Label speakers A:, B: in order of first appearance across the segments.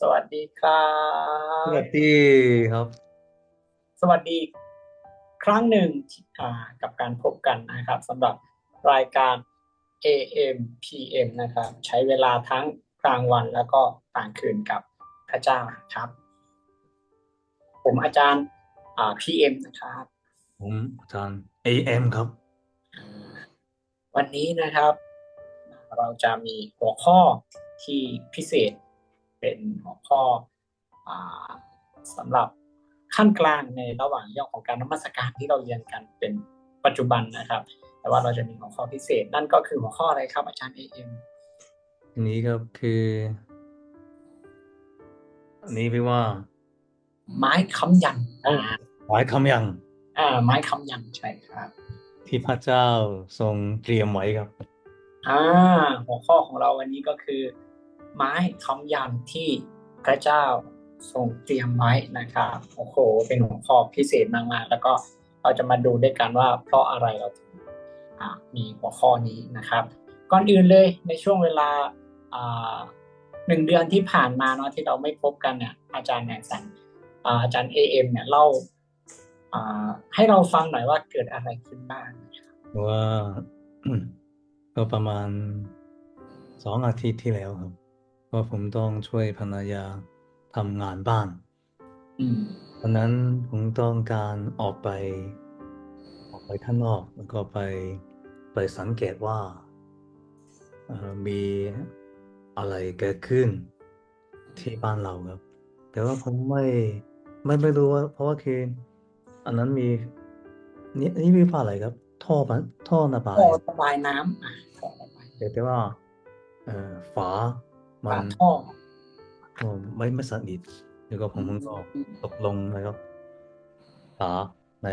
A: สวัสดีครั
B: ส
A: บ
B: วัสดีครับ
A: สวัสดีอีกครั้งหนึ่งที่อ่ากับการพบกันนะครับสำหรับรายการ AM PM นะครับ ใช้เวลาทั้งกลางวันแล้วก็กลางคืนกับพระเจ้าครับ ผมอาจารย์อ่า PM นะครับ
B: ผมอาจารย์ AM ครับ
A: วันนี้นะครับ เราจะมีหัวข้อที่พิเศษ เป็นหัวข้ออาสำหรับขั้นกลางในระหว่างเรื่องของการนมัสการที่เราเรียนกันเป็นปัจจุบันนะครับ แต่ว่าเราจะมีหัวข้อพิเศษนั่นก็คือหัวข้ออะไรครับ อาจารย์เอ็ม
B: อันนี้ครับคือ อันนี้เรียกว่า
A: ไม้ค้ำยันอ่า
B: หมายคำยัง
A: อ่า ไม้ค้ำยันใช่ครับ
B: ที่พระเจ้าทรงเตรียมไว้ครับ
A: อ่า หัวข้อของเราวันนี้ก็คือ ไม้คำยันที่พระเจ้าทรงเตรียมไว้นะครับโอ้โหเป็นหัวข้อพิเศษมากๆแล้วก็เราจะมาดูด้วยกันว่า เพราะอะไรเราถึงอ่ามีหัวข้อนี้นะครับ ก่อนอื่นเลยในช่วงเวลาอ่าหนึ่งเดือนที่ผ่านมาเนาะที่เราไม่พบกันเนี่ยอาจารย์แหนสันอาจารย์เอ็มเนี่ยเล่าอ่าให้เราฟังหน่อยว่าเกิดอะไรขึ้นบ้าง
B: ว่าก็ประมาณสองอาทิตย์ที่แล้วครับ เพราะผมต้องช่วยภรรยาทำงานบ้าน
A: อืม
B: วันนั้นผมต้องการออกไป ออกไปข้างนอกแล้วก็ไปไปสังเกตว่าเอ่อมีอะไรเกิดขึ้นที่บ้านเราครับ แต่ว่าผมไม่ไม่ไม่รู้ว่า เพราะว่าคืออันนั้นมีนี่นี่มีว่าอะไรครับ ท่อปะท่อระบาย
A: ท่อระบายน้ำอะท่อระบาย
B: แต่แต่ว่า เอ่อฝา มั
A: ฝานท่อ
B: ก็ไม่ไม่สนิทแล้วก็ผมก็ตกลงแล้วก็ฝาใน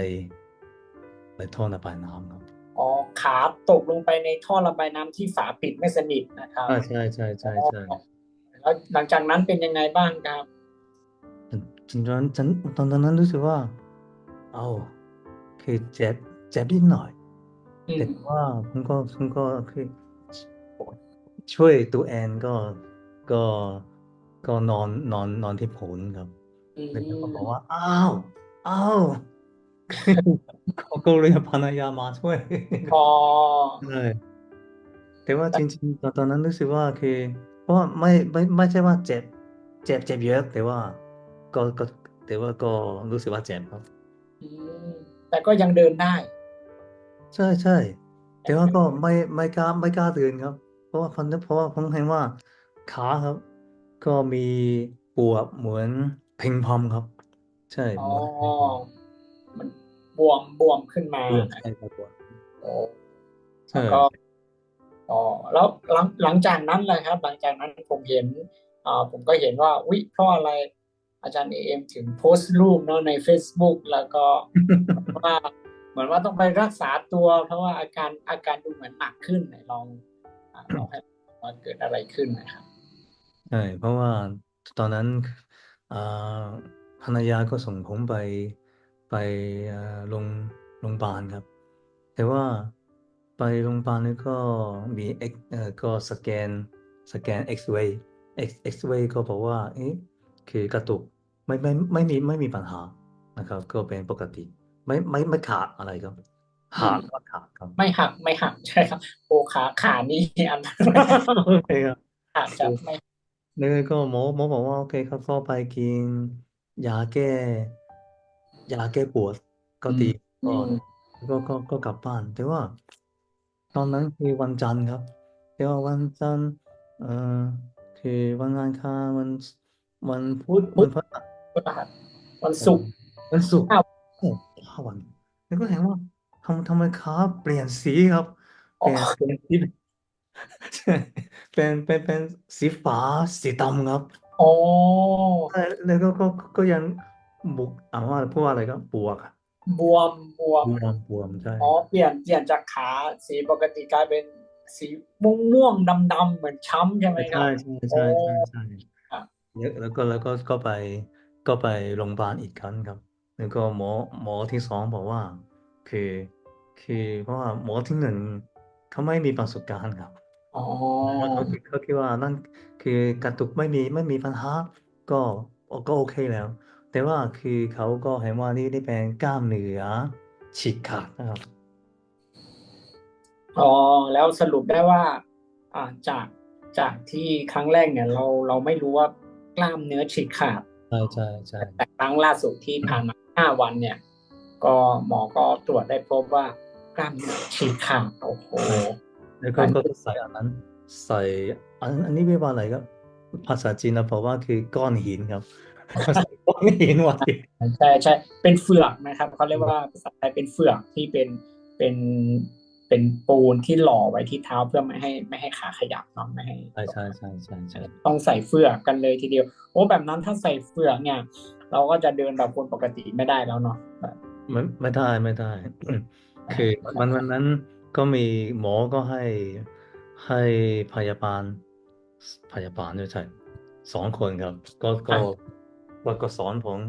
B: ในท่อระบายน้ำครับ
A: อ๋อขาตกลงไปในท่อระบายน้ำที่ฝาปิดไม่สนิทนะครับ
B: อ่าใช่ใช่ใช่ใช่
A: แล้วหลังจากนั้นเป็นยังไงบ้างครับ
B: จนจนฉันตอนตอนนั้นรู้สึกว่า เอาคือเจ็บเจ็บนิดหน่อย
A: อื
B: แต่
A: ม
B: ว่าผมก็ผมก็คือช่วยตัวเองก็ ก็ก็นอนนอนนอนที่พื้นครับ
A: อืม
B: แล้วก็บอกว่าอ้าวอ้าวเขาก็เรียกภรรยามาช่วย
A: พอ
B: ใช่แต่ว่าจริงๆตอนตอนนั้นรู้สึกว่าคือ เพราะว่าไม่ไม่ไม่ใช่ว่าเจ็บ เจ็บเจ็บเยอะ แต่ว่า ก็ก็แต่ว่าก็รู้สึกว่าเจ็บครับ
A: อืมแต่ก็ยังเดินได้
B: ใช่ใช่แต่ว่าก็ไม่ไม่กล้าไม่กล้าเดินครับ เพราะว่าคนเพราะว่าผมเห็นว่า ขาครับ ก็มีปวดเหมือนพิงพอมครับ ใช่
A: อ๋อ
B: เหมือนพิงพอม
A: มันบวมบวมขึ้นมา
B: ปวดใช่ครับปวด
A: โอ้
B: ใช่
A: แล้วก็อ๋อแล้วหลังหลังจากนั้นเลยครับ หลังจากนั้นผมเห็นอ่าผมก็เห็นว่าวิเพราะอะไร อาจารย์เอ็มถึงโพสต์รูปเนาะใน Facebook แล้วก็ว่าเหมือนว่าต้องไปรักษาตัว เพราะว่าอาการอาการดูเหมือนหนักขึ้นไหนลองอ่าลองให้ว่าเกิดอะไรขึ้นนะครับ
B: ใช่ เพราะว่าตอนนั้น อ่า ภรรยาก็ส่งผมไป ไปอ่าโรงโรงพยาบาลครับ แต่ว่าไปโรงพยาบาลนี่ก็มีเอ็กเอ่อก็สแกน สแกนเอ็กซเรย์เอ็กเอ็กซเรย์ก็บอกว่า เอ๊ะ คือกระตุก ไม่ไม่ไม่มีไม่มีปัญหา นะครับ ก็เป็นปกติ ไม่ไม่ไม่ขาดอะไรครับหักก็ขาดครับ
A: ไม่หักไม่หักใช่ครับ โอขาขานี่อันตราย
B: โอเคครับ
A: อาจจะไม่
B: แล้วก็หมอหมอบอกว่าโอเคเขาก็ไปกินยาแก้ยาแก้ปวดก็ดี
A: อื
B: ก็
A: ม
B: ก็ก็ก็กลับบ้าน แต่ว่า ตอนนั้นคือวันจันทร์ครับ แต่ว่าวันจันทร์เอ่อคือวันอังคารวันวันพุธวันพฤหัส
A: พฤหัสวันศุกร์
B: วันศุกร์
A: อ้าว
B: โอ้ห้าวัน แล้วก็เห็นว่าทำทำไมขาเปลี่ยนสีครับ เป
A: อ๋อ
B: ลี่ยนเป็นสีใช่ เป็นเป็นเป็นสีฟ้าสีดำครับ
A: อ๋อ
B: ใช่แล้วก็ก็ก็ยังบุกอ่านว่าพูดว่าอะไรก็บวกอะ
A: บวมบวม
B: บวมบวมใช่
A: อ๋อเปลี่ยนเปลี่ยนจากขาสีปกติกลายเป็นสีม่วงม่วงดำดำๆเหมือนช้ำใช่ไหมครั
B: ใช่
A: บ
B: ใช่ใช่ใช่ใช่
A: ครับ
B: แล้วแล้วก็แล้วก็ก็ไปก็ไปโรงพยาบาลอีกครั้งครับ แล้วก็หมอหมอที่สองบอกว่า คือ คือเพราะว่าหมอที่หนึ่งเขาไม่มีประสบการณ์ครับ
A: อ๋อ
B: เขาคิดเขาคิดว่านั่นคือกระตุกไม่มีไม่มีปัญหาก็ก็โอเคแล้ว แต่ว่าคือเขาก็เห็นว่านี่นี่เป็นกล้ามเนื้อฉีกขาดนะครับ
A: อ๋อแล้วสรุปได้ว่า อ่าจากจากที่ครั้งแรกเนี่ย เราเราไม่รู้ว่ากล้ามเนื้อฉีกขาด
B: ใช่ใช่ใช่
A: แต่ครั้งล่าสุดที่ผ่านมาห้าวันเนี่ย ก็หมอก็ตรวจได้พบว่ากล้ามเนื้อฉีกขาดโอ้โห
B: แล้วก็ก็ใส่อันนั้น ใส่อันอันนี้เรียกว่าอะไรครับ ภาษาจีนนะเพราะว่าคือก้อนหินครับใส่ก้อนหินไว้
A: ใช่ใช่เป็นเฟือกนะครับเขาเรียกว่าภาษาไทยเป็นเฟือกที่เป็นเป็นเป็นปูนที่หล่อไว้ที่เท้าเพื่อไม่ให้ไม่ให้ขาขยับเนาะไม่ให้
B: ใช่ใช่ใช่ใช่ใช่
A: ต้องใส่เฟือกกันเลยทีเดียว โอ้แบบนั้นถ้าใส่เฟือกเนี่ย เราก็จะเดินแบบคนปกติไม่ได้แล้วเนาะแบบ
B: ไม่ไม่ได้ไม่ได้ คือวันวันนั้น ก็มีหมอก็ให้ให้พยาบาล พยาบาลด้วยใช่สองคนครับ ก็ก็ก็ก็สอนผม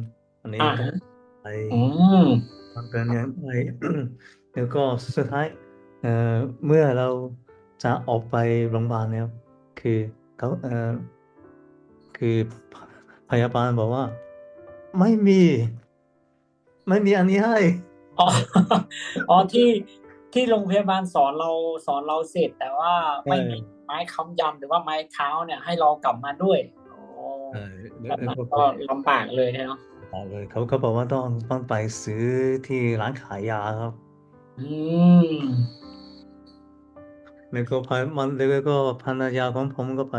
B: อันนี้
A: อ่า
B: ก็
A: ฮะ
B: ไป
A: อืม
B: ทำเป็นอย่างไรแล้วก็สุดท้ายเอ่อเมื่อเราจะออกไปโรงพยาบาลแล้วคือเขาเอ่อคือพพยาบาลบอกว่า ไม่มี ไม่มีอันนี้ให้
A: อ๋ออ๋อที่ ที่โรงพยาบาลสอนเราสอนเราเสร็จ แต่ว่าไม่มีไม้ค้ำยันหรือว่าไม้เท้าเนี่ยให้เรากลับมาด้วยโอ้
B: เออ
A: แบ
B: แล้ว
A: บ
B: แล้ว
A: นั้น
B: ก็
A: ก็ลำบากเลยเนาะ
B: บอกเลยเขาเขาบอกว่าต้องต้องไปซื้อที่ร้านขายยาครับ
A: อืม
B: แล้วก็พามันแล้วก็ภรรยาของผมก็ไป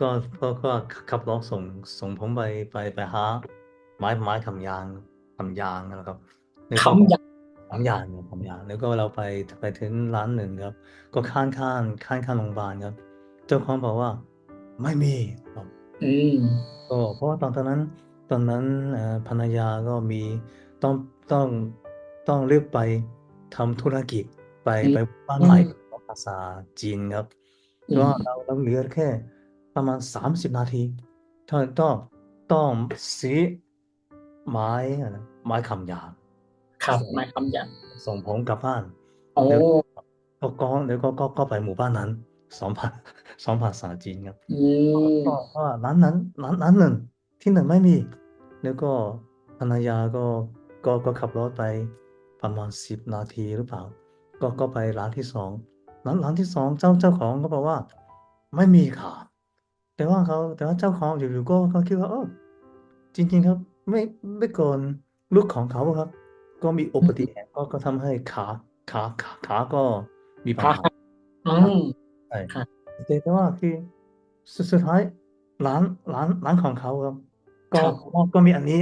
B: ก็ก็ก็ขับรถส่งส่งผมไปไปไปหาไม้ไม้ทำยางทำยางนะครับแล้วก็
A: ค้ำยัน
B: ทำยางเนี่ยทำยางแล้วก็เราไปไปถึงร้านหนึ่งครับ ก็ข้างข้างข้างข้างโรงพยาบาลครับ เจ้าของบอกว่า ไม่มีครับ
A: อืม
B: ก็เพราะว่าตอนตอนนั้น ตอนนั้นเอ่อภรรยาก็มีต้องต้องต้องรีบไปทำธุรกิจไป
A: อืม
B: ไปบ้านใหม่ของภาษาจีนครับ
A: อื
B: ก็
A: ม
B: เราเราเหลือแค่ ประมาณสามสิบนาทีถ้าต้องต้องซื้อไม้อะไรนะไม้คำยาง
A: ครับไม้ค้ำยัน
B: ส่งผมกลับบ้าน
A: โอ้
B: ก็ก็แล้วก็ก็ก็ไปหมู่บ้านนั้นสอนภาสอนภาษาจีนครับ
A: อืม
B: ก็ว่าร้านนั้นร้านร้านหนึ่งที่หนึ่งไม่มี แล้วก็ภรรยาก็ก็ก็ขับรถไปประมาณสิบนาทีหรือเปล่า ก็ก็ไปร้านที่สองร้านร้านที่สองเจ้าเจ้าของก็บอกว่า ไม่มีค่ะ แต่ว่าเขาแต่ว่าเจ้าของอยู่ๆก็เขาคิดว่าเออจริง ๆ ครับ ไม่ไม่ก่อนลูกของเขาครับ ก็มีอุบัติเหตุก็ก็ทำให้ขาขาขาขาก็มีปัญ
A: ขา
B: หา
A: อืม
B: ใช่
A: ค่ะ
B: แต่แต่ว่าคือสุดสุดท้ายร้านร้านร้านของเขาครับ ก็
A: ครับ
B: ก็ก็มีอันนี้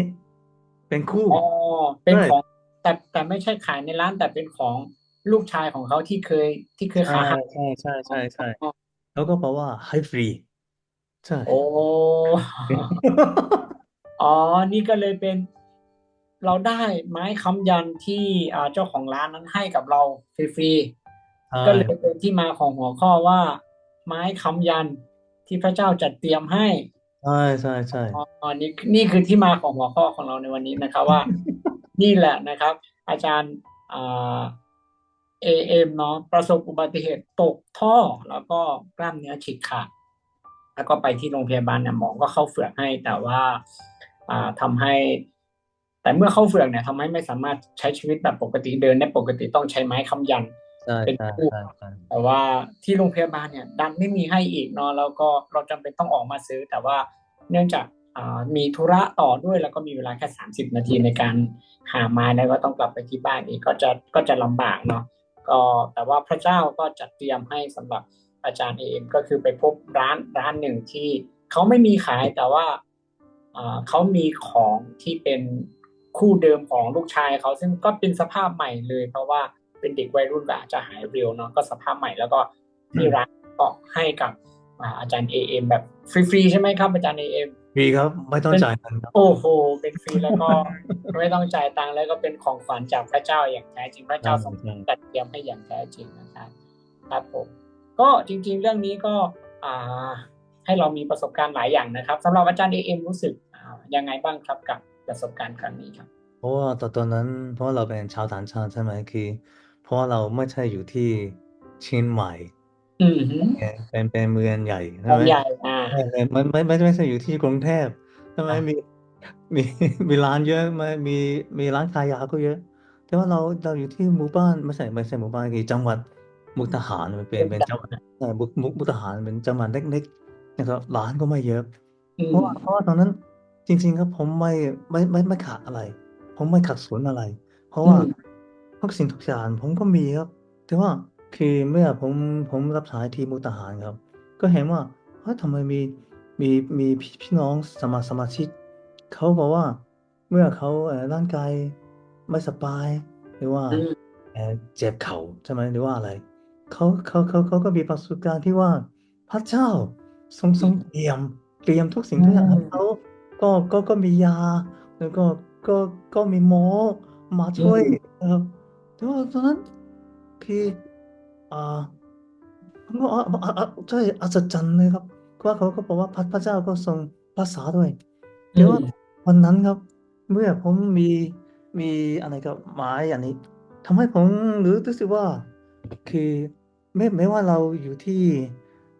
B: เป็นคู่
A: อ๋อเป็น
B: ใช่
A: ของแต่แต่ไม่ใช่ขายในร้านแต่เป็นของลูกชายของเขาที่เคยที่เคย
B: ใช่
A: ขาหัก
B: ใช่ใช่ใช่ใช่แล้วก็บอกว่าให้ฟรี ใช่
A: โอ้อ๋อ นี่ก็เลยเป็น เราได้ไม้ค้ำยันที่อ่าเจ้าของร้านนั้นให้กับเราฟรี
B: ใช่
A: ๆก็เลยเป็นที่มาของหัวข้อว่า ไม้ค้ำยันที่พระเจ้าจัดเตรียมให้
B: ใช่ใช่ใช่
A: อ๋อนี่นี่คือที่มาของหัวข้อของเราในวันนี้นะครับว่า นี่แหละนะครับ อาจารย์อ่าเอเอ็มเนาะประสบอุบัติเหตุตกท่อแล้วก็กล้ามเนื้อฉีกขาดแล้วก็ไปที่โรงพยาบาลเนี่ยหมอก็เข้าเฟือกให้ แต่ว่า อ่าทำให้ แต่เมื่อเข้าเฟือกเนี่ยทำให้ไม่สามารถใช้ชีวิตแบบปกติเดินได้ปกติต้องใช้ไม้ค้ำยัน
B: ใช่
A: เป็น
B: ใช่
A: คู่
B: ใช่ใช่
A: แต่ว่าที่โรงพยาบาลเนี่ย ดันไม่มีให้อีกเนาะแล้วก็เราจำเป็นต้องออกมาซื้อ แต่ว่าเนื่องจากอ่ามีธุระต่อด้วยแล้วก็มีเวลาแค่สามสิบนาทีในการหาไม้แล้วก็ต้องกลับไปที่บ้านอีกก็จะก็จะลำบากเนาะก็แต่ว่าพระเจ้าก็จัดเตรียมให้สำหรับอาจารย์เองก็คือไปพบร้านร้านหนึ่งที่เขาไม่มีขายแต่ว่าอ่าเขามีของที่เป็น คู่เดิมของลูกชายเขาซึ่งก็เป็นสภาพใหม่เลย เพราะว่าเป็นเด็กวัยรุ่นแบบจะหายเร็วเนาะก็สภาพใหม่แล้วก็ที่ร้านก็ให้กับอ่าอาจารย์เอเอ็มแบบฟรีๆใช่ไหมครับอาจารย์เอเอ็ม
B: ฟรีครับไม่ต้องจ่ายเงินครับ
A: โอ้โหเป็นฟรีแล้วก็ไม่ต้องจ่ายตังค์แล้วก็เป็นของขวัญจากพระเจ้าอย่างแท้จริงพระเจ้าทรง
B: ใช่
A: จัดเตรียมให้อย่างแท้จริงนะครับครับผมก็จริง ๆ เรื่องนี้ก็อ่าให้เรามีประสบการณ์หลายอย่างนะครับสำหรับอาจารย์เอเอ็มรู้สึกอ่ายังไงบ้างครับกับ ประสบการณ์ครั้งนี้ครับ
B: เพราะว่าตอนตอนนั้นเพราะว่าเราเป็นชาวต่างชาติใช่ไหมคือ เพราะว่าเราไม่ใช่อยู่ที่เชียงใหม่
A: อืมฮึ
B: เป็นเป็นเมืองใหญ่ใช่
A: ของ
B: ไหม
A: ใหญ่อ่า
B: ใช่ใช่ไม่ไม่ไม่ไม่ใช่อยู่ที่กรุงเทพใช่ไหม
A: อะ
B: มีมีมีร้านเยอะไหมมีมีร้านขายยาก็เยอะ แต่ว่าเราเราอยู่ที่หมู่บ้านไม่ใช่ไม่ใช่หมู่บ้านคือจังหวัดมุกดาหารมันเป็น
A: เป็น
B: เป็น
A: จั
B: จั
A: ง
B: ง
A: ห
B: ห
A: วั
B: วั
A: ด
B: ดใช่มุกมุกมุกดาหารเป็นจังหวัดเล็กๆนะครับร้านก็ไม่เยอะ
A: อื
B: เพราะ
A: ม
B: ว่าเพราะว่าตอนนั้น จริง ๆ ครับผมไม่ไม่ไม่ไม่ขาดอะไร ผมไม่ขัดสนอะไร เพราะ
A: อื
B: ว่ามทุกสิ่งทุกอย่างผมก็มีครับ แต่ว่าคือเมื่อผมผมรับใช้ที่มุกดาหารครับ ก็เห็นว่าเฮ้ยทำไมมีมีมีพี่พี่น้องสมาสมาชิกเขาบอกว่า เมื่อเขาเอ่อร่างกายไม่สบาย หรือว่า
A: อืม
B: เอ่อเจ็บเข่าใช่ไหมหรือว่าอะไรเขาเขาเขาเขาก็มีประสบการณ์ที่ว่าพระเจ้าทรงทรงเตรียมเตรียมทุกสิ่ง
A: อื
B: ทุกอย่างให้
A: ม
B: เขา ก็ก็ก็มียา แล้วก็ก็ก็มีหมอมา
A: อื
B: ช่วย
A: ม
B: นะครับแต่ว่าตอนนั้นคืออ่าผมก็อ่าอ่าอ่าใช่อัศจรรย์เลยครับเพราะว่าเขาก็บอกว่าพระพระเจ้าก็ทรงรักษาด้วย
A: อื
B: แต่ว่ามวันนั้นครับ เมื่อผมมีมีอะไรกับไม้อันนี้ทำให้ผมรู้รู้สึกว่า คือไม่ไม่ว่าเราอยู่ที่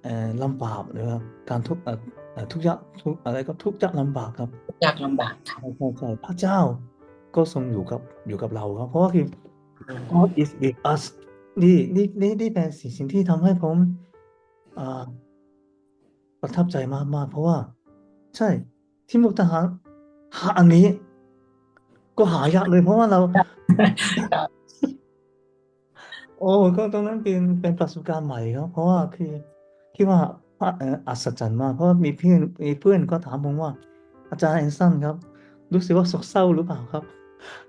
B: เอ่อลำบากหรือว่าการทุกข์เอ่อเอ่อ ทุกข์ยากทุกข์อะไรก็ทุกข์ยากลำบากครับ
A: ยากลำบากครับ
B: ใช่ใช่ใช่พระเจ้าก็ทรงอยู่กับอยู่กับเราครับ เพราะว่าคือ
A: อืม
B: God is with us นี่นี่นี่นี่เป็นสิ่งสิ่งที่ทำให้ผมอ่าประทับใจมากมากเพราะว่า ใช่ ที่มุกดาหารหาอันนี้ ก็หายากเลย เพราะว่าเรา
A: ครับ
B: โอ้ก็ตรงนั้นเป็นเป็นประสบการณ์ใหม่ครับเพราะว่าคือคิดว่าพระเอ่ออัศจรรย์มากเพราะว่ามีเพื่อนมีเพื่อนก็ถามผมว่า อาจารย์แอนสันครับ รู้สึกว่าโศกเศร้าหรือเปล่าครับ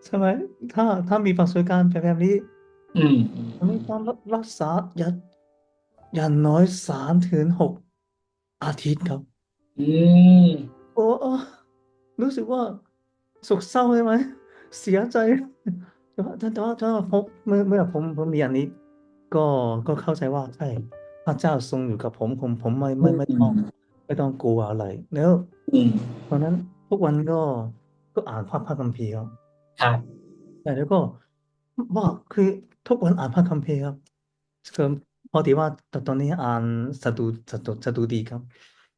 B: ใช่ไหมถ้าถ้ามีประสบการณ์แบบนี้
A: อืม
B: มันมีการรักษาอย่างอย่างน้อยสามถึงหกอาทิตย์ครับ
A: อืม
B: โอ้เออรู้สึกว่าโศกเศร้าใช่ไหมเสียใจแต่ว่าแต่ว่าแต่ว่าผมเมื่อเมื่อผมผมมีอันนี้ ก็ก็เข้าใจว่าใช่ พระเจ้าทรงอยู่กับผมผมผมไม่
A: อื
B: ไม่ไม่ต้อง
A: ม
B: ไม่ต้องกลัวอะไรแล้ว
A: อืม
B: ตอนนั้นทุกวันก็ก็อ่านพระพระคัมภีร์ครับ
A: ครับ
B: แต่แล้วก็ว่าคือทุกวันอ่านพระคัมภีร์ครับคือพอดีว่าตอนตอนนี้อ่านสดุสดุสดุดีครับ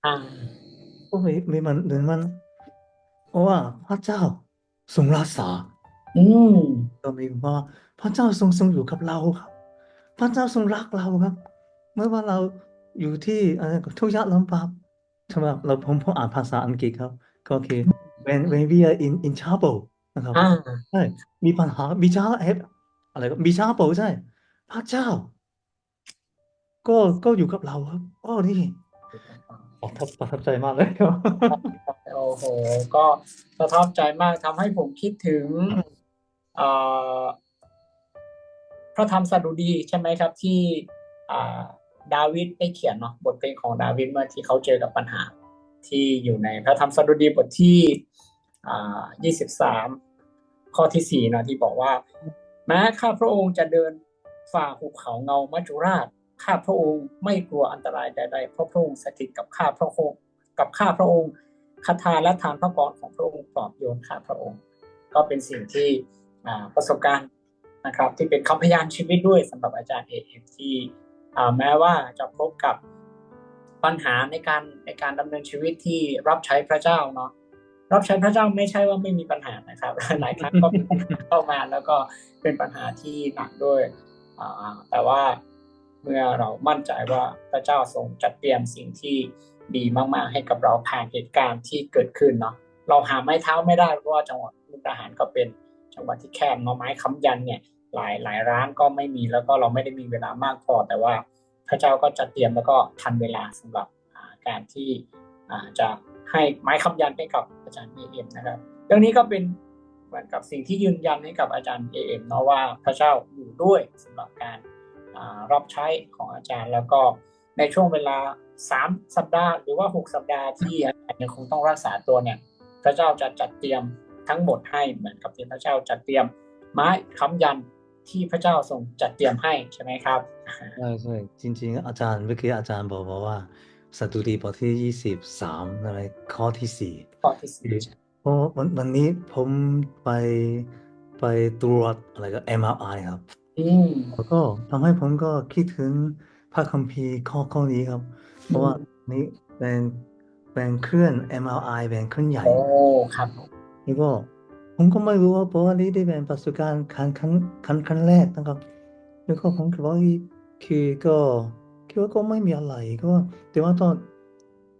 A: อ่า
B: โอ้ยมีมันเหมือนมันเพราะว่าพระเจ้าทรงรักษา
A: อืม
B: ก็มีว่าพระเจ้าทรงทรงอยู่กับเราครับ พระเจ้าทรงรักเราครับ เมื่อว่าเราอยู่ที่อะไรทุกข์ยากลำบากใช่ไหมเราผมผมอ่านภาษาอังกฤษครับ ก็คือ when when we are in in trouble นะครับ
A: อ่า
B: ใช่มีปัญหามีช้าเอฟอะไรก็มีช้าเปล่าใช่พระเจ้า ก็ก็อยู่กับเราครับโอ้นี่ประทับประทับใจมากเลยครับ
A: โอ้โห ก็ประทับใจมากทำให้ผมคิดถึงเอ่อพระธรรมสดุดีใช่ไหมครับที่อ่า ดาวิดได้เขียนเนาะบทเพลงของดาวิดเมื่อที่เขาเจอกับปัญหา ที่อยู่ในพระธรรมสดุดีบทที่อ่ายี่สิบสามข้อที่สี่นะที่บอกว่า แม้ข้าพระองค์จะเดินฝ่าหุบเขาเงามัจจุราชข้าพระองค์ไม่กลัวอันตรายใดๆเพราะพระองค์สถิตกับข้าพระองค์กับข้าพระองค์คาถาและทานพระกรของพระองค์ปลอบโยนข้าพระองค์ ก็เป็นสิ่งที่ประสบการณ์นะครับ ที่เป็นคำพยานชีวิตด้วยสำหรับอาจารย์เอเอที่ แม้ว่าจะพบกับปัญหาในการในการดำเนินชีวิตที่รับใช้พระเจ้าเนาะรับใช้พระเจ้าไม่ใช่ว่าไม่มีปัญหานะครับ หลายครั้งก็มีปัญหาเข้ามาแล้วก็เป็นปัญหาที่หนักด้วยแต่ว่าเมื่อเรามั่นใจว่าพระเจ้าทรงจัดเตรียมสิ่งที่ดีมาก ๆ ให้กับเราผ่านเหตุการณ์ที่เกิดขึ้นเนาะเราหาไม้เท้าไม่ได้เพราะว่าจังหวัดมุกดาหารก็เป็นจังหวัดที่แคบเนาะไม้ค้ำยันเนี่ย หลายหลายร้านก็ไม่มีแล้วก็เราไม่ได้มีเวลามากพอแต่ว่าพระเจ้าก็จัดเตรียมแล้วก็ทันเวลาสำหรับการที่จะให้ไม้ค้ำยันให้กับอาจารย์เอเอ็มนะครับเรื่องนี้ก็เป็นเหมือนกับสิ่งที่ยืนยันให้กับอาจารย์เอเอ็มเนาะว่าพระเจ้าอยู่ด้วยสำหรับการรับใช้ของอาจารย์แล้วก็ในช่วงเวลา 3 สัปดาห์ หรือว่า 6 สัปดาห์ที่อาจารย์ยังคงต้องรักษาตัวเนี่ยพระเจ้าจะจัดเตรียมทั้งหมดให้เหมือนกับที่พระเจ้าจัดเตรียมไม้ค้ำยัน ที่พระเจ้าทรงจัดเตรียมให้ใช่ไหมครับ
B: ใช่ใช่จริง ๆ อาจารย์เมื่อกี้อาจารย์บอกบอกว่าสดุดีบทที่ยี่สิบสามอะไรข้อที่สี่
A: ข้อที่สี่
B: เพราะวันวันนี้ผมไปไปตรวจอะไรก็ MRI ครับ
A: อืม
B: แล้วก็ทำให้ผมก็คิดถึงพระคัมภีร์ข้อข้อนี้ครับ เพราะว่านี่เป็นเป็นเครื่อง MRI เป็นเครื่องใหญ่
A: โอ้ครับผม
B: แล้วก็ ผมก็ไม่รู้ว่าเพราะว่านี่ได้เป็นประสบการณ์ครั้งครั้งครั้งครั้งแรกนะครับ แล้วก็ผมคิดว่าคือก็คิดว่าก็ไม่มีอะไรก็แต่ว่าต้อง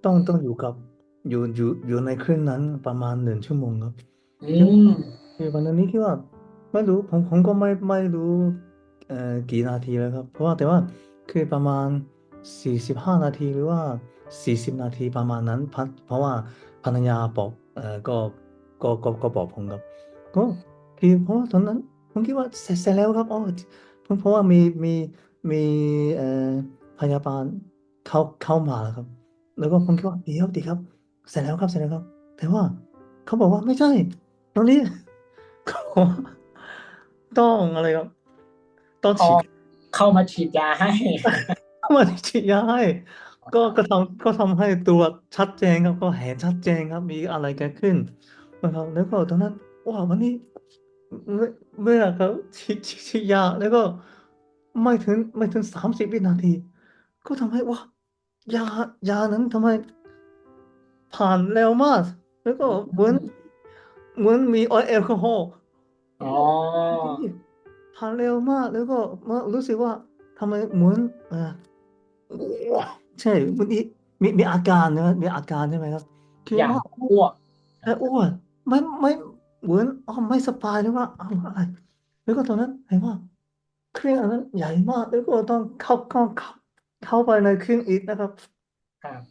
B: ต้องต้องอยู่กับอยู่อยู่อยู่ในเครื่องนั้นประมาณหนึ่งชั่วโมงครับ
A: อืม
B: คือวันนี้คิดว่าไม่รู้ผมผมก็ไม่ไม่รู้เอ่อกี่นาทีแล้วครับ เพราะว่าแต่ว่าคือประมาณสี่สิบห้านาทีหรือว่าสี่สิบนาทีประมาณนั้นเพราะเพราะว่าภรรยาบอกเอ่อก็ ก็ก็ก็บอกผมครับก็คือเพราะว่าตอนนั้น ผมคิดว่าเสร็จเสร็จแล้วครับอ๋อเพราะเพราะว่ามีมีมีเอ่อพยาบาลเข้าเข้ามาแล้วครับ แล้วก็ผมคิดว่าเดี๋ยวดีครับ เสร็จแล้วครับเสร็จแล้วครับ แต่ว่าเขาบอกว่าไม่ใช่ตรงนี้เขาต้องอะไรครับต้อง
A: อ๋อ
B: ฉีด
A: เข้ามาฉีดยาให้
B: เข้ามาฉีดยาให้ก็ก็ทำก็ทำให้ตรวจชัดเจนครับก็เห็นชัดเจนครับมีอะไรเกิดขึ้น นะครับแล้วก็ตอนนั้นว้าววันนี้เมื่อเมื่อเขาฉีดฉีดฉีดยาแล้วก็ไม่ถึงไม่ถึงสามสิบวินาที ก็ทำให้ว้ายายานั้นทำไมผ่านเร็วมาก แล้วก็เหมือนเหมือนมีแอลกอฮอล์
A: อ๋อ
B: ผ่านเร็วมากแล้วก็มารู้สึกว่าทำไมเหมือนเออใช่มันมีมีมีอาการนะมีอาการใช่ไหมครับคือ
A: อยาก
B: ว่า
A: อ้วก
B: เอออ้วน ไม่ไม่เหมือนอ๋อไม่สบายหรือว่าเอาอะไรแล้วก็ตอนนั้นเห็นว่าเครื่องอันนั้นใหญ่มากแล้วก็ต้องเข้าเข้าเข้าเข้าไปในเครื่องอีกนะครับ
A: ครับ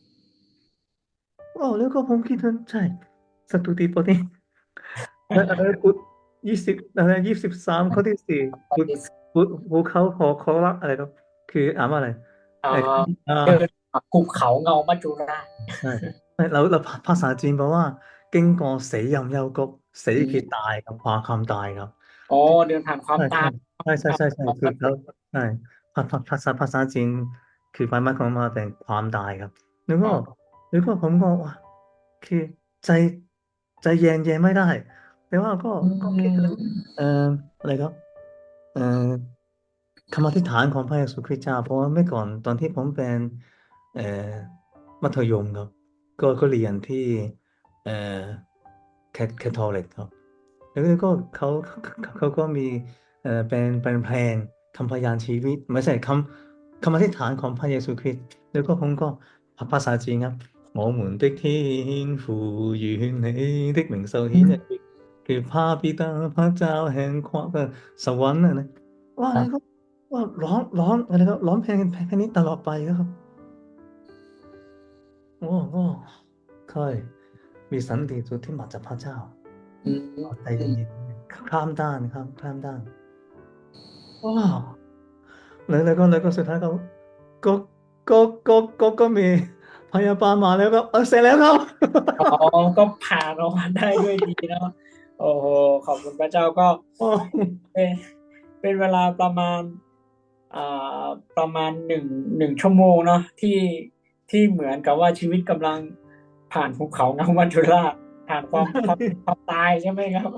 B: ว้าวแล้วก็ผมคิดถึงใช่สตุติปฏิแล้วอะไรพุทยี่สิบอะไรยี่สิบสามข้อที่สี่พุทพุทภูเขาขอขอรักอะไรครับคืออ่านว่าอะไร
A: อ๋อ
B: ไอ้อ่า
A: เดินภูเขาเงามัจจุราช
B: ใช่ไม่เราเราภาภาษาจีนบอกว่า 经过死荫幽谷死คือตายครับความความตายครับ
A: อ๋อเดินผ่านความ
B: ใช่
A: ตาย
B: ใช่ใช่ใช่ใช่คือเขาใช่ภาภาภาษาภาษาจีนคือหมายหมายความว่าเป็นความตายครับ แล้วก็แล้วก็ผมก็ว่าคือใจใจเย็นเย็นไม่ได้ แต่ว่าก็ก็คิดถึงเอ่ออะไรครับเอ่อคำอธิษฐานของพระเยซูคริสต์เจ้าเพราะว่าเมื่อก่อนตอนที่ผมเป็นเอ่อมัธยมครับ ก็ก็เรียนที่ เอ่อแคแคทอลิกครับ แล้วก็เขาเขาเขาก็มีเอ่อเป็นเป็นเพลงคำพยานชีวิตไม่ใช่คำคำอธิษฐานของพระเยซูคริสต์แล้วก็ผมก็ภาษาจีนครับ我们的天父愿你的名受显日คือพระบิดาพระเจ้าแห่งความเอ่อสวรรค์นะนะว่าอะไรก็ว่าร้องร้องอะไรก็ร้องเพลงเพลงนี้ตลอดไปครับโอ้โหค่อย มีสันติสุขที่มาจากพระเจ้า
A: อืม
B: ใจเย็นๆข้ามด้านครับ ข้ามด้านว้าวแล้วแล้วก็แล้วก็สุดท้ายก็ก็ก็ก็ก็ก็มีพยาบาลมาแล้วก็เออเสร็จแล้วครับ
A: อ๋อก็ผ่านออกมาได้ด้วยดีเนาะโอ้โหขอบคุณพระเจ้าก็
B: โอ้
A: เป็นเป็นเวลาประมาณอ่าประมาณหนึ่งหนึ่งชั่วโมงเนาะที่ที่เหมือนกับว่าชีวิตกำลัง ผ่านภูเขาเงามัจจุราชผ่านความความความตายใช่ไหมครับ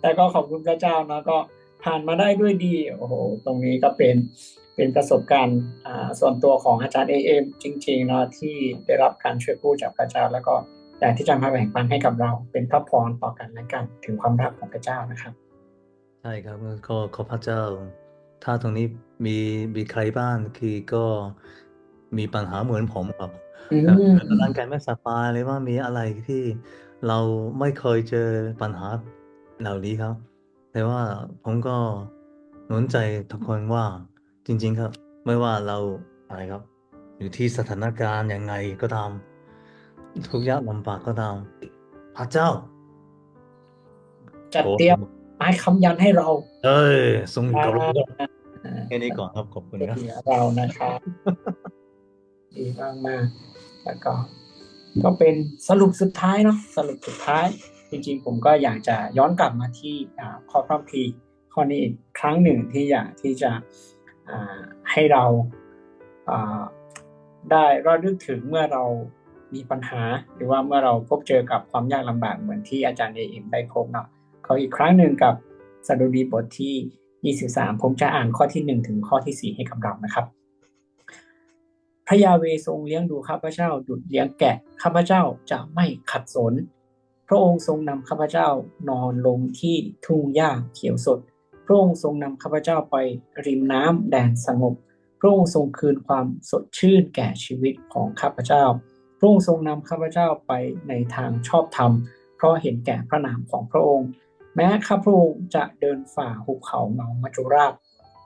A: แต่ก็ขอบคุณพระเจ้าเนาะก็ผ่านมาได้ด้วยดีโอ้โหตรงนี้ก็เป็นเป็นประสบการณ์อ่าส่วนตัวของอาจารย์เอเอมจริงๆเนาะที่ได้รับการช่วยพูดจากพระเจ้า แล้วก็อยากที่จะมาแบ่งปันให้กับเราเป็นพระพรต่อกันและกันถึงความรักของพระเจ้านะครับ
B: ใช่ครับก็ขอพระเจ้า ถ้าตรงนี้มีมีใครบ้างคือก็มีปัญหาเหมือนผมครับ
A: อืม
B: แบบร่างกายไม่สบายหรือว่ามีอะไรที่เราไม่เคยเจอปัญหาเหล่านี้ครับ แต่ว่าผมก็หนุนใจทุกคนว่าจริง ๆ ครับ ไม่ว่าเราอะไรครับ อยู่ที่สถานการณ์ยังไงก็ตาม ทุกยากลำบากก็ตาม พระเจ้า
A: จัดเตรียมไม้คำยันให้เรา
B: เอ้ยทรง
A: อ่า
B: กรุณาแค่นี้ก่อนครับขอบคุณครับ
A: เหลือเรานะครับ ดีมากมากๆแล้วก็ก็เป็นสรุปสุดท้ายเนาะสรุปสุดท้าย จริงๆ ผมก็อยากจะย้อนกลับมาที่ข้อพระพีข้อนี้อีกครั้งหนึ่งที่อยากที่จะให้เราได้ระลึกถึงเมื่อเรามีปัญหา หรือว่าเมื่อเราพบเจอกับความยากลำบากเหมือนที่อาจารย์เอเอ็มได้พบเนาะขออีกครั้งหนึ่งกับสดุดีบทที่ 23 ผมจะอ่านข้อที่ 1 ถึงข้อที่ 4 ให้กับเรานะครับ พระยาเวทรงเลี้ยงดูข้าพเจ้าดุจเลี้ยงแกะข้าพเจ้าจะไม่ขัดสน พระองค์ทรงนำข้าพเจ้านอนลงที่ทุ่งหญ้าเขียวสด พระองค์ทรงนำข้าพเจ้าไปริมน้ำแดนสงบ พระองค์ทรงคืนความสดชื่นแก่ชีวิตของข้าพเจ้า พระองค์ทรงนำข้าพเจ้าไปในทางชอบธรรม เพราะเห็นแก่พระนามของพระองค์ แม้ข้าพระองค์จะเดินฝ่าหุบเขาเงามัจจุราช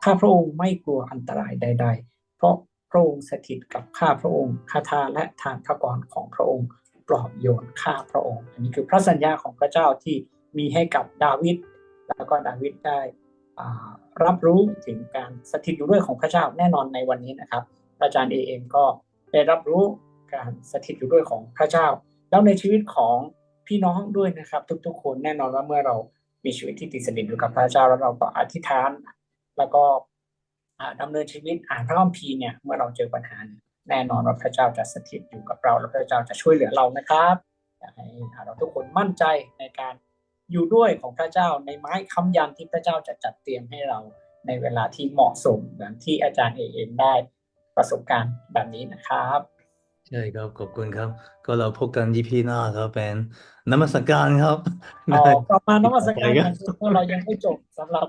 A: ข้าพระองค์ไม่กลัวอันตรายใด ๆ เพราะ พระองค์สถิตกับข้าพระองค์คาถาและทานพระกรของพระองค์ปลอบโยนข้าพระองค์ อันนี้คือพระสัญญาของพระเจ้าที่มีให้กับดาวิดแล้วก็ดาวิดได้รับรู้ถึงการสถิตอยู่ด้วยของพระเจ้าแน่นอนในวันนี้นะครับ อาจารย์เอเองก็ได้รับรู้การสถิตอยู่ด้วยของพระเจ้า แล้วในชีวิตของพี่น้องด้วยนะครับ ทุกๆคนแน่นอนว่าเมื่อเรามีชีวิตที่ติดสนิทอยู่กับพระเจ้าแล้วเราก็อธิษฐาน แล้วก็ อ่าดำเนินชีวิตอ่านพระคัมภีร์เนี่ยเมื่อเราเจอปัญหาเนี่ยแน่นอนว่าพระเจ้าจะสถิตอยู่กับเรา และพระเจ้าจะช่วยเหลือเรานะครับอยากให้เราทุกคนมั่นใจในการอยู่ด้วยของพระเจ้าในไม้ค้ำยันที่พระเจ้าจะจัดเตรียมให้เราในเวลาที่เหมาะสมเหมือนที่อาจารย์เอเองได้ประสบการณ์แบบนี้นะครับ
B: ใช่ครับขอบคุณครับ ก็เราพบกัน EP หน้าครับเป็นนมัสการครับ
A: อ๋อต่อมานมัสการ
B: ค
A: กั
B: รั
A: น
B: บ
A: เพราะเรายังไม่จบสำหรับ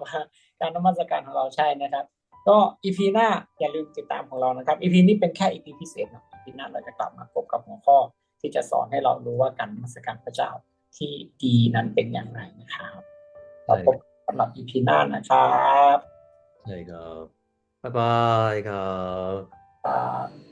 A: การนมัสการของเราใช่นะครับ ก็อีพีหน้าอย่าลืมติดตามของเรานะครับอีพีนี้เป็นแค่อีพีพิเศษนะอีพีหน้าเราจะกลับมาพบกับหัวข้อ ที่จะสอนให้เรารู้ว่าการนมัสการพระเจ้าที่ดีนั้นเป็นอย่างไรนะครับเราพบสำหรับอีพีหน้านะครับ
B: ใช่ครับบ๊ายบายครับ